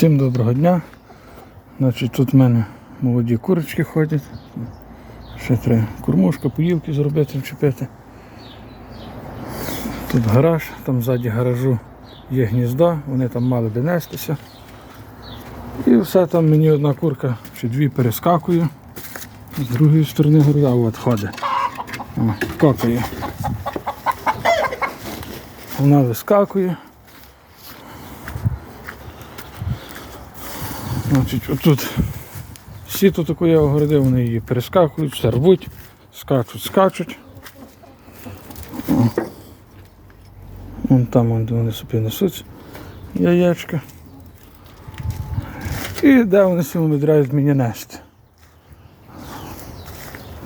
Всім доброго дня. Значить, тут в мене молоді курочки ходять. Ще треба кормушка, поїлки зробити, вчепити. Тут гараж, там ззаді гаражу є гніздо, вони там мали би нестися. І все там мені одна курка чи дві перескакує. З другої сторони гаража от ходить. О, Какає. Вона вискакує. Значить, отут сіто таку я огородив, вони її перескакують, все рвуть, скачуть, скачуть. Вон там вони собі несуть яєчка. І де вони сьогодні умудряють мені нести.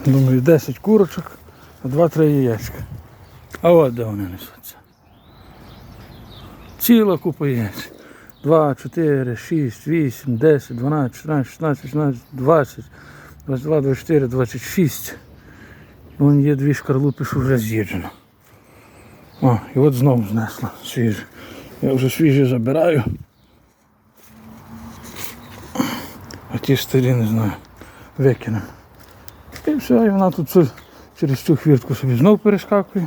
Думаю, 10 курочок, а 2-3 яєчка. А от де вони несуться. Ціла купа яєць. 2, 4, 6, 8, 10, 12, 14, 16, 16, 20, 22, 24, 26. Вон є дві шкарлупи, що вже з'їджено. О, і от знову знесла свіже. Я вже свіжі забираю. А ті старі не знаю. Викинемо. І все, і вона тут через цю хвіртку собі знов перескакує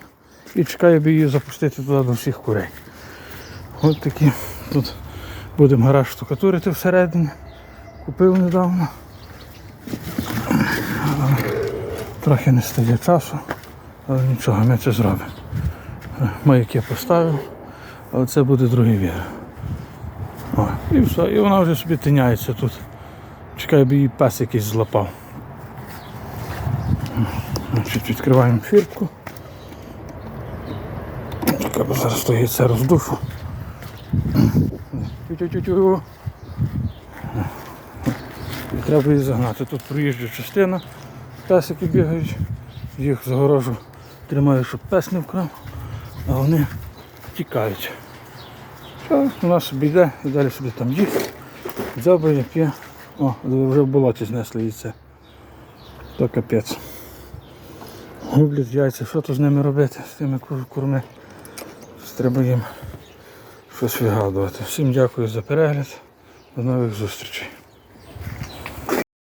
і чекає, би її запустити туди до всіх курей. От такі тут будемо гараж штукатурити всередині. Купив недавно. Трохи не стає часу, але нічого, ми це зробимо. Маяки поставив, але це буде другий вір. О, і все, і вона вже собі тиняється тут. Чекаю, би її пес якийсь злапав. Значить, відкриваємо. Чекай, зараз то яйце роздушу. Тю-тю-тю-тю. Треба її загнати. Тут проїжджа частина, песики бігають, їх загорожу тримаю, щоб пес не вкрав, а вони тікають. Все, у нас собі йде і далі собі там їсть, дзьобає, п'є. О, вже в болоті знесли яйце. То капець. Гублять яйця, що то з ними робити, з тими курми. Треба їм щось вигадувати. Всім дякую за перегляд. До нових зустрічей.